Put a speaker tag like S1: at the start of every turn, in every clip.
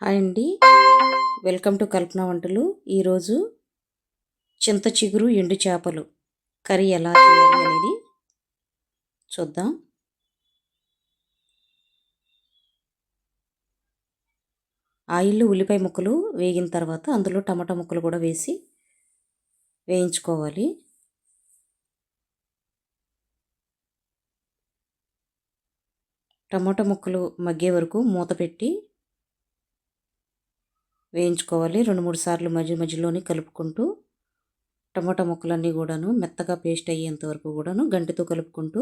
S1: Hi అండి. Welcome to కల్పన వంటలు. ఈరోజు చింత చిగురు ఎండు చేపలు కర్రీ ఎలా చేయాలి అనేది చూద్దాం. ఆయిల్లో ఉల్లిపాయ ముక్కలు వేగిన తర్వాత అందులో టమాటా ముక్కలు కూడా వేసి వేయించుకోవాలి. టమాటా ముక్కలు మగ్గే వరకు మూత పెట్టి వేయించుకోవాలి. రెండు మూడు సార్లు మధ్య మధ్యలోనే కలుపుకుంటూ టమాటా ముక్కలన్నీ కూడాను మెత్తగా పేస్ట్ అయ్యేంత వరకు కూడాను గంటితో కలుపుకుంటూ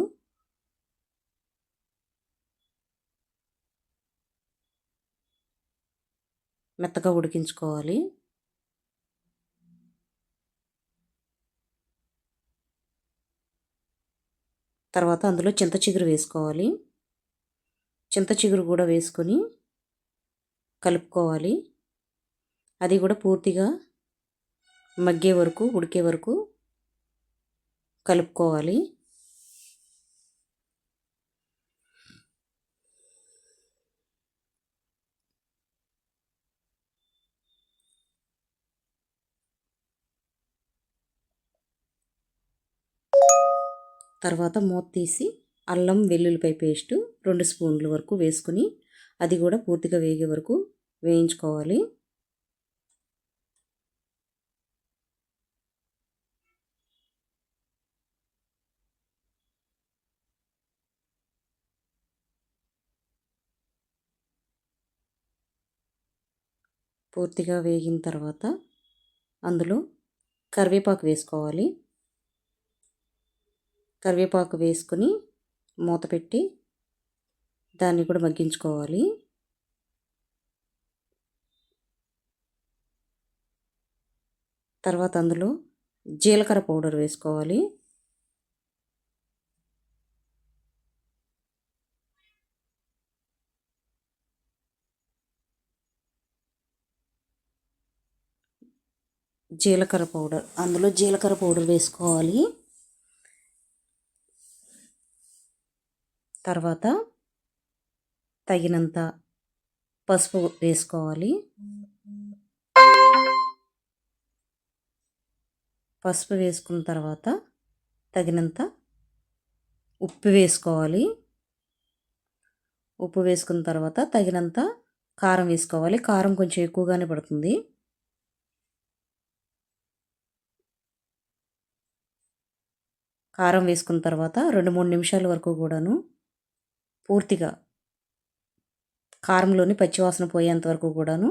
S1: మెత్తగా ఉడికించుకోవాలి. తర్వాత అందులో చింత చిగురు వేసుకోవాలి. చింత చిగురు కూడా వేసుకొని కలుపుకోవాలి. అది కూడా పూర్తిగా మగ్గే వరకు ఉడికే వరకు కలుపుకోవాలి. తర్వాత మూత తీసి అల్లం వెల్లుల్లిపాయ పేస్టు రెండు స్పూన్ల వరకు వేసుకుని అది కూడా పూర్తిగా వేగే వరకు వేయించుకోవాలి. పూర్తిగా వేగిన తర్వాత అందులో కరివేపాకు వేసుకోవాలి. కరివేపాకు వేసుకొని మూత పెట్టి దాన్ని కూడా మగ్గించుకోవాలి. తర్వాత అందులో జీలకర్ర పౌడర్ వేసుకోవాలి. జీలకర్ర పౌడర్. అందులో జీలకర్ర పౌడర్ వేసుకోవాలి. తర్వాత తగినంత పసుపు వేసుకోవాలి. పసుపు వేసుకున్న తర్వాత తగినంత ఉప్పు వేసుకోవాలి. ఉప్పు వేసుకున్న తర్వాత తగినంత కారం వేసుకోవాలి. కారం కొంచెం ఎక్కువగానే పడుతుంది. కారం వేసుకున్న తర్వాత రెండు మూడు నిమిషాల వరకు కూడాను పూర్తిగా కారంలోని పచ్చివాసన పోయేంత వరకు కూడాను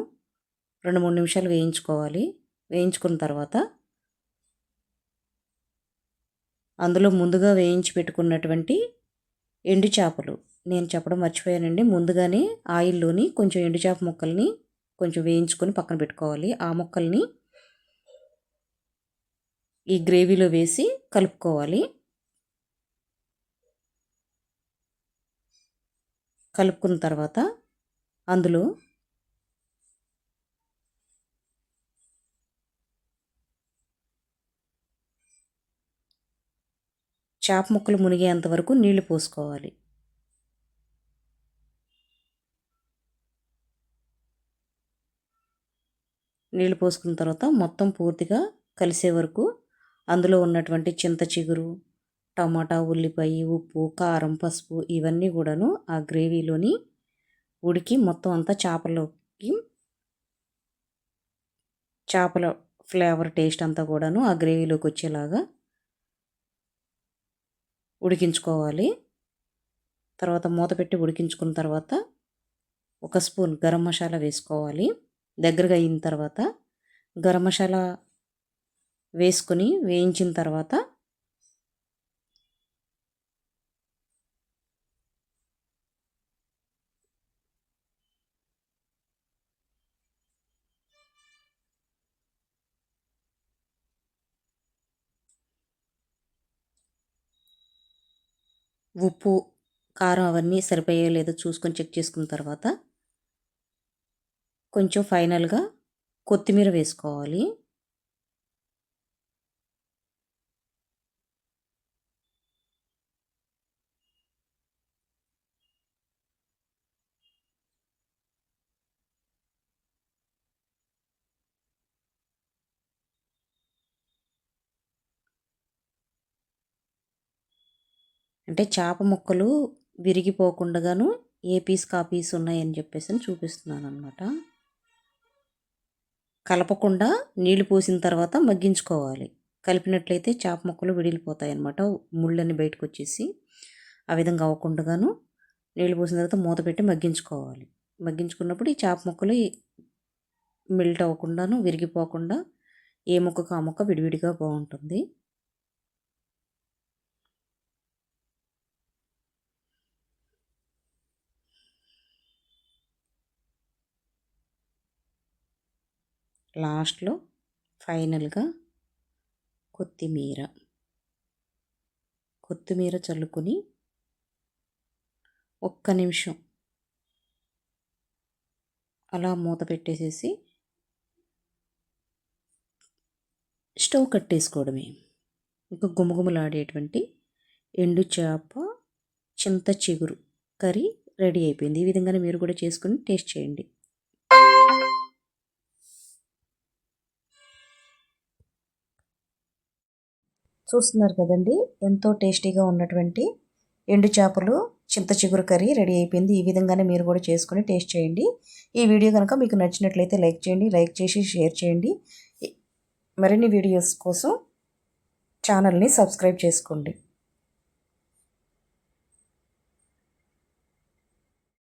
S1: రెండు మూడు నిమిషాలు వేయించుకోవాలి. వేయించుకున్న తర్వాత అందులో ముందుగా వేయించి పెట్టుకున్నటువంటి ఎండు చేపలు. నేను చెప్పడం మర్చిపోయానండి. ముందుగానే ఆయిల్లోని కొంచెం ఎండు చేప ముక్కల్ని కొంచెం వేయించుకొని పక్కన పెట్టుకోవాలి. ఆ ముక్కల్ని ఈ గ్రేవీలో వేసి కలుపుకోవాలి. కలుపుకున్న తర్వాత అందులో చేప ముక్కలు మునిగేంత వరకు నీళ్ళు పోసుకోవాలి. నీళ్ళు పోసుకున్న తర్వాత మొత్తం పూర్తిగా కలిసే వరకు అందులో ఉన్నటువంటి చింత చిగురు టమాటా ఉల్లిపాయ ఉప్పు కారం పసుపు ఇవన్నీ కూడాను ఆ గ్రేవీలోని ఉడికి మొత్తం అంతా చేపలోకి చేపల ఫ్లేవర్ టేస్ట్ అంతా కూడాను ఆ గ్రేవీలోకి వచ్చేలాగా ఉడికించుకోవాలి. తర్వాత మూత పెట్టి ఉడికించుకున్న తర్వాత ఒక స్పూన్ గరం మసాలా వేసుకోవాలి. దగ్గరగా అయిన తర్వాత గరం మసాలా వేసుకొని వేయించిన తర్వాత ఉప్పు కారం అవన్నీ సరిపోయో లేదో చూసుకొని చెక్ చేసుకున్న తర్వాత కొంచెం ఫైనల్గా కొత్తిమీర వేసుకోవాలి. అంటే చేప ముక్కలు విరిగిపోకుండాను ఏ పీస్ కా పీస్ ఉన్నాయని చెప్పేసి అని చూపిస్తున్నాను అనమాట కలపకుండా నీళ్ళు పోసిన తర్వాత మగ్గించుకోవాలి. కలిపినట్లయితే చేప ముక్కలు విడిలిపోతాయి అనమాట ముళ్ళని బయటకు వచ్చేసి ఆ విధంగా అవ్వకుండాను నీళ్ళు పోసిన తర్వాత మూత పెట్టి మగ్గించుకోవాలి. మగ్గించుకున్నప్పుడు ఈ చేప ముక్కలు మెల్ట్ అవ్వకుండాను విరిగిపోకుండా ఏ ముక్కకు ఆ ముక్క విడివిడిగా బాగుంటుంది. లాస్ట్లో ఫైనల్గా కొత్తిమీర. కొత్తిమీర చల్లుకొని ఒక్క నిమిషం అలా మూత పెట్టేసేసి స్టవ్ కట్టేసుకోవడమే. ఇంకా గుమగుమలాడేటువంటి ఎండు చేప చింత చిగురు కర్రీ రెడీ అయిపోయింది. ఈ విధంగానే మీరు కూడా చేసుకుని టేస్ట్ చేయండి. చూస్తున్నారు కదండి. ఎంతో టేస్టీగా ఉన్నటువంటి ఎండు చేపలు చింత చిగురు కర్రీ రెడీ అయిపోయింది. ఈ విధంగానే మీరు కూడా చేసుకుని టేస్ట్ చేయండి. ఈ వీడియో కనుక మీకు నచ్చినట్లయితే లైక్ చేయండి లైక్ చేసి షేర్ చేయండి. మరిన్ని వీడియోస్ కోసం ఛానల్ని సబ్స్క్రైబ్ చేసుకోండి.